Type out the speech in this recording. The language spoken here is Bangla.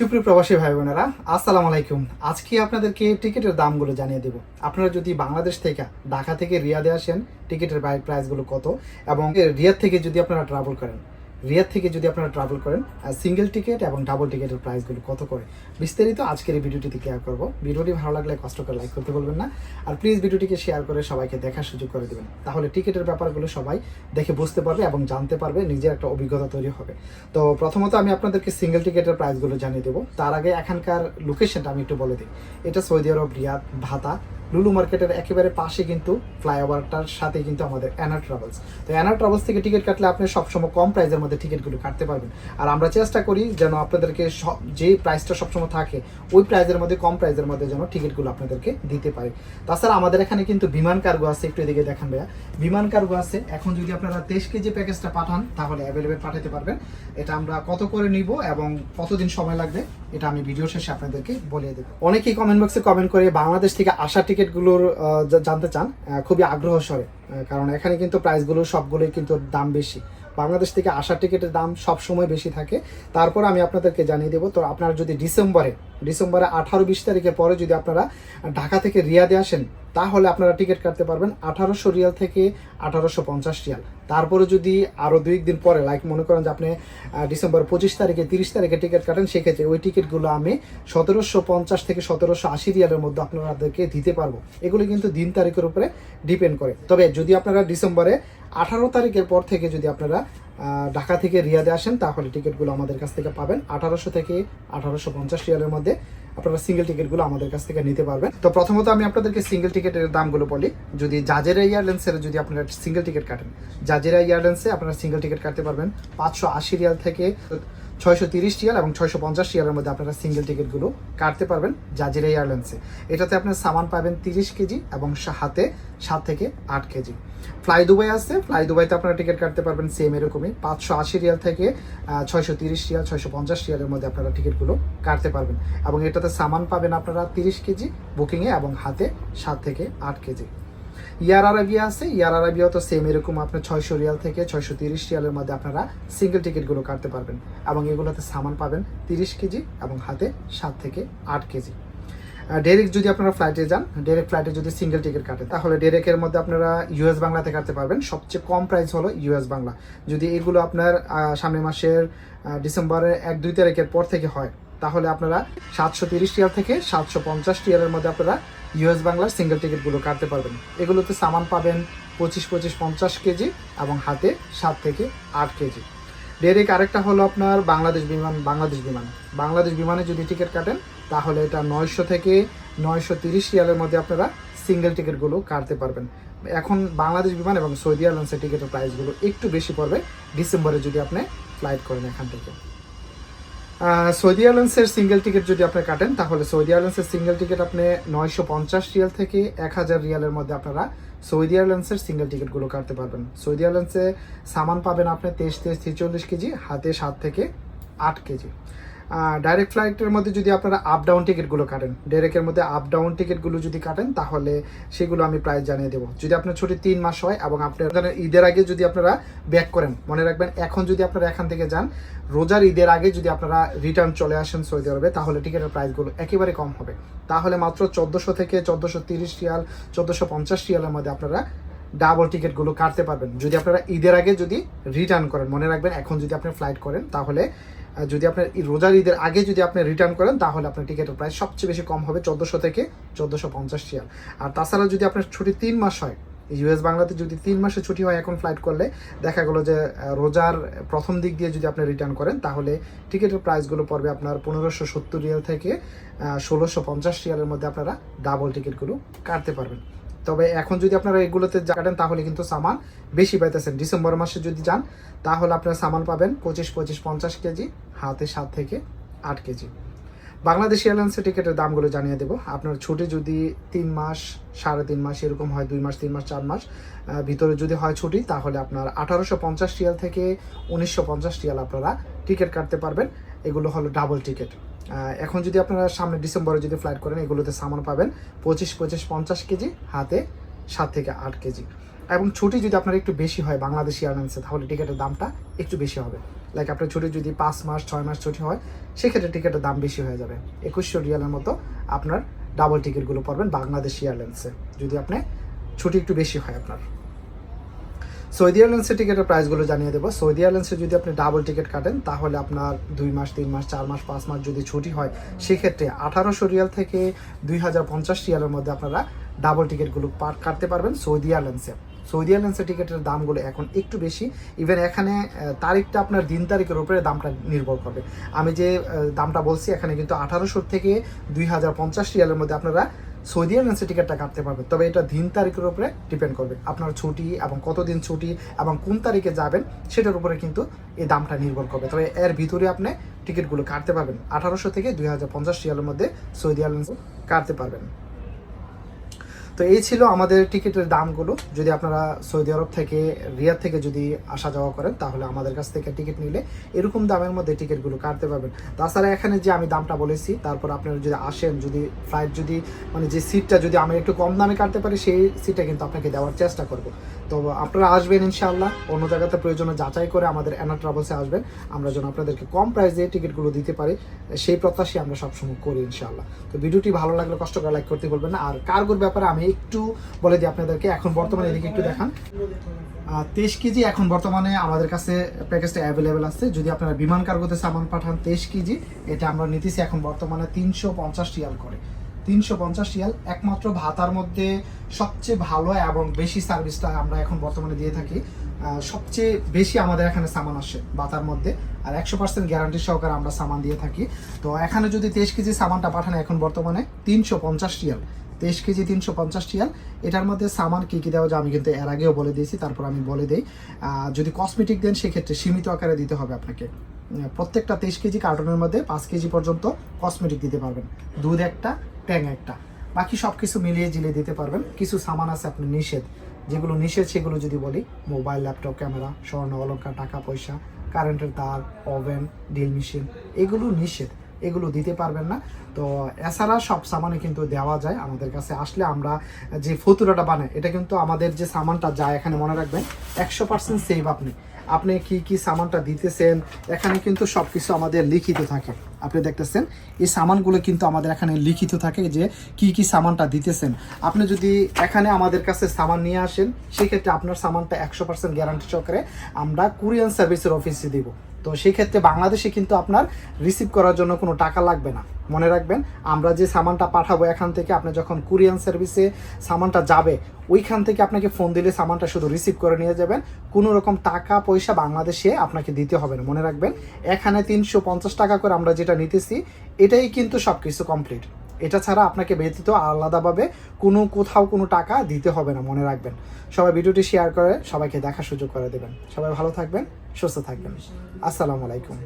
সুপ্রিয় প্রবাসী ভাই বোনেরা, আসসালামু আলাইকুম। আজকে আপনাদেরকে টিকিটের দামগুলো জানিয়ে দেব। আপনারা যদি বাংলাদেশ থেকে ঢাকা থেকে রিয়াদে আসেন, টিকিটের প্রাইসগুলো কত? এবং রিয়াদ থেকে যদি আপনারা ট্রাভেল করেন রিয়াদ থেকে যদি আপনারা ট্রাভেল করেন সিঙ্গেল টিকিট এবং ডাবল টিকিটের প্রাইসগুলো কত করে? বিস্তারিত আজকের এই ভিডিওটিতে কেয়ার করব। ভিডিওটি ভালো লাগলে কষ্ট করে লাইক করতে বলবেন না। আর প্লিজ ভিডিওটিকে শেয়ার করে সবাইকে দেখার সুযোগ করে দেবেন। তাহলে টিকিটের ব্যাপারগুলো সবাই দেখে বুঝতে পারবে এবং জানতে পারবে, নিজের একটা অভিজ্ঞতা তৈরি হবে। তো প্রথমত আমি আপনাদেরকে সিঙ্গেল টিকিটের প্রাইসগুলো জানিয়ে দেবো। তার আগে এখানকার লোকেশনটা আমি একটু বলে দিই। এটা সৌদি আরব, রিয়াদ, ভাতা। লুলু মার্কেটের একেবারে পাশে কিন্তু ফ্লাইওভারটার সাথে কিন্তু আমাদের অ্যানা ট্রাভেলস। তো অ্যানা ট্রাভেলস থেকে টিকিট কাটলে আপনি সবসময় কম প্রাইসের মধ্যে টিকিটগুলো কাটতে পারবেন। আর আমরা চেষ্টা করি যেন আপনাদেরকে সব- যে প্রাইসটা সবসময় থাকে, ওই প্রাইসের মধ্যে, কম প্রাইসের মধ্যে যেন টিকিটগুলো আপনাদেরকে দিতে পারি। তাছাড়া আমাদের এখানে কিন্তু বিমান কার্গো আছে, একটু এদিকে দেখান ভাইয়া। বিমান কার্গো আছে। এখন যদি আপনারা তেইশ কেজি প্যাকেজটা পাঠান, তাহলে অ্যাভেলেবেল পাঠাতে পারবেন। এটা আমরা কত করে নিব এবং কতদিন সময় লাগবে? এটা আমি ভিডিও শেষে আপনাদেরকে বলে দেবো। অনেকেই কমেন্ট বক্সে কমেন্ট করে বাংলাদেশ থেকে আসা টিকিটগুলোর জানতে চান খুবই আগ্রহ সরে কারণ এখানে কিন্তু প্রাইসগুলো সবগুলোই কিন্তু দাম বেশি। বাংলাদেশ থেকে আসা টিকিটের দাম সব সময় বেশি থাকে। তারপর আমি আপনাদেরকে জানিয়ে দেবো, তো আপনারা যদি ডিসেম্বরে ডিসেম্বরে আঠারো বিশ তারিখের পরে যদি আপনারা ঢাকা থেকে রিয়াদে আসেন, তাহলে আপনারা টিকিট কাটতে পারবেন আঠারোশো রিয়াল থেকে আঠারোশো পঞ্চাশ রিয়াল। তারপরে যদি আরও দুই দিন পরে লাইক মনে করেন যে আপনি ডিসেম্বর পঁচিশ তারিখে, তিরিশ তারিখে টিকিট কাটেন, সেক্ষেত্রে ওই টিকিটগুলো আমি সতেরোশো পঞ্চাশ থেকে সতেরোশো আশি রিয়ালের মধ্যে আপনাদেরকে দিতে পারব। এগুলো কিন্তু দিন তারিখের উপরে ডিপেন্ড করে। তবে যদি আপনারা ডিসেম্বরে আঠারো তারিখের পর থেকে যদি আপনারা ঢাকা থেকে রিয়াদে আসেন, তাহলে টিকিটগুলো আমাদের কাছ থেকে পাবেন। আঠারোশো থেকে আঠারোশো পঞ্চাশ রিয়ালের মধ্যে আপনারা সিঙ্গেল টিকিটগুলো আমাদের কাছ থেকে নিতে পারবেন। তো প্রথমত আমি আপনাদেরকে সিঙ্গেল টিকিটের দামগুলো বলি। যদি জাজেরা এয়ারলাইন্সের যদি আপনারা সিঙ্গেল টিকিট কাটেন, জাজেরা এয়ারলাইন্সে আপনারা সিঙ্গেল টিকিট কাটতে পারবেন পাঁচশো আশি রিয়াল থেকে। ছয়শো তিরিশ রিয়াল এবং ছয়শো পঞ্চাশ রিয়ালের মধ্যে আপনারা সিঙ্গেল টিকিটগুলো কাটতে পারবেন জাজিরা এয়ারলাইন্সে এটাতে আপনার সামান পাবেন তিরিশ কেজি এবং হাতে সাত থেকে আট কেজি। ফ্লাই দুবাই আছে। ফ্লাই দুবাইতে আপনারা টিকিট কাটতে পারবেন সেম এরকমই। পাঁচশো আশি রিয়াল থেকে ছয়শো তিরিশ রিয়াল, ছয়শো পঞ্চাশ রিয়ালের মধ্যে আপনারা টিকিটগুলো কাটতে পারবেন। এবং এটাতে সামান পাবেন আপনারা তিরিশ কেজি বুকিংয়ে এবং হাতে সাত থেকে আট কেজি। ইয়ার আরাবিয়া আছে, ইয়ার আরাবিয়া তো সেম এরকম আপনার ছয়শো রিয়াল থেকে ছয়শো তিরিশ রিয়ালের মধ্যে আপনারা সিঙ্গেল টিকিটগুলো কাটতে পারবেন। এবং এগুলোতে সামান পাবেন তিরিশ কেজি এবং হাতে সাত থেকে আট কেজি। ডেরেক যদি আপনারা ফ্লাইটে যান ডেরেক ফ্লাইটে যদি সিঙ্গেল টিকিট কাটে, তাহলে ডেরেকের মধ্যে আপনারা ইউএস বাংলাতে কাটতে পারবেন। সবচেয়ে কম প্রাইস হলো ইউএস বাংলা। যদি এগুলো আপনার সামনের মাসের ডিসেম্বরের এক দুই তারিখের পর থেকে হয় তাহলে আপনারা সাতশো তিরিশ টিয়ার থেকে সাতশো পঞ্চাশ টিয়ারের মধ্যে আপনারা ইউএস বাংলার সিঙ্গেল টিকিটগুলো কাটতে পারবেন। এগুলোতে সামান পাবেন পঁচিশ পঁচিশ, পঞ্চাশ কেজি এবং হাতে সাত থেকে আট কেজি। ডেরেক আরেকটা হলো আপনার বাংলাদেশ বিমান বাংলাদেশ বিমান। বাংলাদেশ বিমানে যদি টিকিট কাটেন, তাহলে এটা নয়শো থেকে নয়শো তিরিশ রিয়ালের মধ্যে আপনারা সিঙ্গেল টিকিটগুলো কাটতে পারবেন। এখন বাংলাদেশ বিমান এবং সৌদি এয়ারলাইন্সের টিকিটের প্রাইসগুলো একটু বেশি পড়বে, ডিসেম্বরে যদি আপনি ফ্লাইট করেন এখান থেকে। সৌদি এয়ারলাইন্সের সিঙ্গেল টিকিট যদি আপনি কাটেন, তাহলে সৌদি এয়ারলাইন্সের সিঙ্গেল টিকিট আপনি নয়শো পঞ্চাশ রিয়াল থেকে এক হাজার রিয়ালের মধ্যে আপনারা সৌদি এয়ারলাইন্সের সিঙ্গেল টিকিটগুলো কাটতে পারবেন। সৌদি এয়ারলাইন্সে সামান পাবেন আপনি তেইশ তেইশ, ছেচল্লিশ কেজি, হাতে সাত থেকে আট কেজি। ডাইরেক্ট ফ্লাইটের মধ্যে যদি আপনারা আপ ডাউন টিকিটগুলো কাটেন ডাইরেক্টের মধ্যে আপ ডাউন টিকিটগুলো যদি কাটেন, তাহলে সেগুলো আমি প্রাইস জানিয়ে দেবো। যদি আপনার ছুটি তিন মাস হয় এবং আপনার ঈদের আগে যদি আপনারা ব্যাক করেন, মনে রাখবেন এখন যদি আপনারা এখান থেকে যান, রোজার ঈদের আগে যদি আপনারা রিটার্ন চলে আসেন সৌদি আরবে, তাহলে টিকিটের প্রাইসগুলো একেবারে কম হবে। তাহলে মাত্র চোদ্দোশো থেকে চোদ্দোশো তিরিশ রিয়াল, চোদ্দোশো পঞ্চাশ রিয়ালের মধ্যে আপনারা ডাবল টিকিটগুলো কাটতে পারবেন। যদি আপনারা ঈদের আগে যদি রিটার্ন করেন, মনে রাখবেন এখন যদি আপনি ফ্লাইট করেন, তাহলে যদি আপনার রোজার ঈদের আগে যদি আপনি রিটার্ন করেন, তাহলে আপনার টিকিটের প্রাইস সবচেয়ে বেশি কম হবে চোদ্দোশো থেকে চোদ্দোশো পঞ্চাশ রিয়াল। আর তাছাড়া যদি আপনার ছুটি তিন মাস হয় ইউএস বাংলাতে যদি তিন মাসে ছুটি হয় এখন ফ্লাইট করলে, দেখা গেলো যে রোজার প্রথম দিক দিয়ে যদি আপনি রিটার্ন করেন, তাহলে টিকিটের প্রাইসগুলো পড়বে আপনার পনেরোশো সত্তর রিয়াল থেকে ষোলোশো পঞ্চাশ রিয়ালের মধ্যে আপনারা ডাবল টিকিটগুলো কাটতে পারবেন। তবে এখন যদি আপনারা এগুলোতে কাটেন, তাহলে কিন্তু সামান বেশি পাইতেছেন। ডিসেম্বর মাসে যদি যান, তাহলে আপনারা সামান পাবেন পঁচিশ পঁচিশ, পঞ্চাশ কেজি, হাতে সাত থেকে আট কেজি। বাংলাদেশ এয়ারলাইন্সের টিকিটের দামগুলো জানিয়ে দেবো। আপনার ছুটি যদি তিন মাস, সাড়ে তিন মাস, এরকম হয় দুই মাস, তিন মাস, চার মাস ভিতরে যদি হয় ছুটি, তাহলে আপনার আঠারোশো পঞ্চাশ টিয়াল থেকে উনিশশো পঞ্চাশ রিয়াল আপনারা টিকিট কাটতে পারবেন। এগুলো হলো ডাবল টিকিট এখন যদি আপনারা সামনে ডিসেম্বরে যদি ফ্লাইট করেন, এগুলোতে সামান পাবেন পঁচিশ পঁচিশ, পঞ্চাশ কেজি, হাতে সাত থেকে আট কেজি। এবং ছুটি যদি আপনার একটু বেশি হয় বাংলাদেশ এয়ারলাইন্সে তাহলে টিকিটের দামটা একটু বেশি হবে। লাইক আপনার ছুটি যদি পাঁচ মাস, ছয় মাস ছুটি হয়, সেক্ষেত্রে টিকিটের দাম বেশি হয়ে যাবে। একুশশো রিয়ালের মতো আপনার ডাবল টিকিটগুলো পাবেন বাংলাদেশ এয়ারলাইন্সে যদি আপনি ছুটি একটু বেশি হয় আপনার। সৌদি এয়ারলাইন্সের টিকিটের প্রাইসগুলো জানিয়ে দেবো। সৌদি এয়ারলাইন্সে যদি আপনি ডাবল টিকিট কাটেন, তাহলে আপনার দুই মাস, তিন মাস, চার মাস, পাঁচ মাস যদি ছুটি হয়, সেক্ষেত্রে আঠারোশো রিয়াল থেকে দুই হাজার পঞ্চাশ রিয়ালের মধ্যে আপনারা ডাবল টিকিটগুলো পার কাটতে পারবেন সৌদি এয়ারলাইন্সে সৌদি এয়ারলাইন্সের টিকিটের দামগুলো এখন একটু বেশি। ইভেন এখানে তারিখটা আপনার দিন তারিখের উপরে দামটা নির্ভর করবে। আমি যে দামটা বলছি, এখানে কিন্তু আঠারোশো থেকে দুই হাজার পঞ্চাশ রিয়ালের মধ্যে আপনারা সৌদি এয়ারলাইন্সের টিকিটটা কাটতে পারবেন তবে এটা দিন তারিখের উপরে ডিপেন্ড করবে। আপনার ছুটি এবং কতদিন ছুটি এবং কোন তারিখে যাবেন, সেটার উপরে কিন্তু এই দামটা নির্ভর করবে। তবে এর ভিতরে আপনি টিকিটগুলো কাটতে পারবেন। আঠারোশো থেকে দুই হাজার পঞ্চাশ রিয়ালের মধ্যে সৌদি এয়ারলাইন্স কাটতে পারবেন। তো এই ছিল আমাদের টিকিটের দামগুলো। যদি আপনারা সৌদি আরব থেকে, রিয়াদ থেকে যদি আসা যাওয়া করেন, তাহলে আমাদের কাছ থেকে টিকিট নিলে এরকম দামের মধ্যে টিকিটগুলো কাটতে পারবেন। তাছাড়া এখানে যে আমি দামটা বলেছি, তারপর আপনারা যদি আসেন, যদি ফ্লাইট যদি মানে যে সিটটা যদি আমি একটু কম দামে কাটতে পারি, সেই সিটটা কিন্তু আপনাকে দেওয়ার চেষ্টা করব। তো আপনারা আসবেন ইনশাআল্লাহ। অন্য জায়গাতে প্রয়োজনে যাচাই করে আমাদের অ্যানা ট্রাভেলসে আসবেন। আমরা যেন আপনাদেরকে কম প্রাইস দিয়ে টিকিটগুলো দিতে পারি, সেই প্রত্যাশাই আমরা সবসময় করি ইনশাআল্লাহ। তো ভিডিওটি ভালো লাগলে কষ্ট করে লাইক করতে বলবেন আর কার্গোর ব্যাপারে আমি একটু বলে দিই আপনাদেরকে, এখন বর্তমানে এদিকে একটু দেখান। তেইশ কেজি এখন বর্তমানে আমাদের কাছে প্যাকেজটা অ্যাভেলেবেল আছে। যদি আপনারা বিমান কার্গোতে সামান পাঠান তেইশ কেজি, এটা আমরা নিতেছি এখন বর্তমানে তিনশো পঞ্চাশ রিয়াল করে। তিনশো পঞ্চাশ রিয়াল, একমাত্র ভাতার মধ্যে সবচেয়ে ভালো এবং বেশি সার্ভিসটা আমরা এখন বর্তমানে দিয়ে থাকি। সবচেয়ে বেশি আমাদের এখানে সামান আসে বাতার মধ্যে, আর একশো পার্সেন্ট গ্যারান্টি সহকারে আমরা সামান দিয়ে থাকি। তো এখানে যদি তেইশ কেজি সামানটা পাঠান এখন বর্তমানে, তিনশো পঞ্চাশ রিয়াল। তেইশ কেজি তিনশো পঞ্চাশ রিয়াল। এটার মধ্যে সামান কী কী দেওয়া যায় আমি কিন্তু এর আগেও বলে দিয়েছি, তারপর আমি বলে দিই। যদি কসমেটিক দেন সেক্ষেত্রে সীমিত আকারে দিতে হবে আপনাকে। প্রত্যেকটা তেইশ কেজি কার্টনের মধ্যে পাঁচ কেজি পর্যন্ত কসমেটিক দিতে পারবেন। দুধ একটা ট্যাং একটা। বাকি সব কিছু মিলিয়ে জিলিয়ে দিতে পারবেন। কিছু সামান আছে আপনি নিষেধ। যেগুলো নিষেধ, সেগুলো যদি বলি, মোবাইল, ল্যাপটপ, ক্যামেরা, স্বর্ণ অলঙ্কার টাকা, পয়সা, কারেন্টের তার, ওভেন, ড্রিল মেশিন, এগুলো নিষেধ। এগুলো দিতে পারবেন না। তো এছাড়া সব সামানে কিন্তু দেওয়া যায় আমাদের কাছে। আসলে আমরা যে ফতুরাটা বানাই, এটা কিন্তু আমাদের যে সামানটা যায় এখানে মনে রাখবেন, একশো পার্সেন্ট সেভ আপনি। আপনি কি কি সামানটা দিতেছেন, এখানে কিন্তু সব কিছু আমাদের লিখিত থাকে। আপনি দেখতেছেন, এই সামানগুলো কিন্তু আমাদের এখানে লিখিত থাকে যে কি কি সামানটা দিতেছেন। আপনি যদি এখানে আমাদের কাছে সামান নিয়ে আসেন, সেক্ষেত্রে আপনার সামানটা একশো পার্সেন্ট গ্যারান্টি চক্রে আমরা কুরিয়ান সার্ভিসের অফিসে দিব। তো সেই ক্ষেত্রে বাংলাদেশে কিন্তু আপনার রিসিভ করার জন্য কোনো টাকা লাগবে না। মনে রাখবেন, আমরা যে সামানটা পাঠাবো এখান থেকে আপনি যখন কুরিয়ান সার্ভিসে সামানটা যাবে, ওইখান থেকে আপনাকে ফোন দিলে সামানটা শুধু রিসিভ করে নিয়ে যাবেন। কোনো রকম টাকা, পয়সা বাংলাদেশে আপনাকে দিতে হবে না। মনে রাখবেন, এখানে তিনশো পঞ্চাশ টাকা করে আমরা যেটা নিতেছি, এটাই কিন্তু সব কিছু কমপ্লিট এটা ছাড়া আপনাকে ব্যতীত আলাদাভাবে কোনো কোথাও কোনো টাকা দিতে হবে না, মনে রাখবেন। সবাই ভিডিওটি শেয়ার করে সবাইকে দেখার সুযোগ করে দেবেন। সবাই ভালো থাকবেন, সুস্থ থাকবেন। আসসালামু আলাইকুম।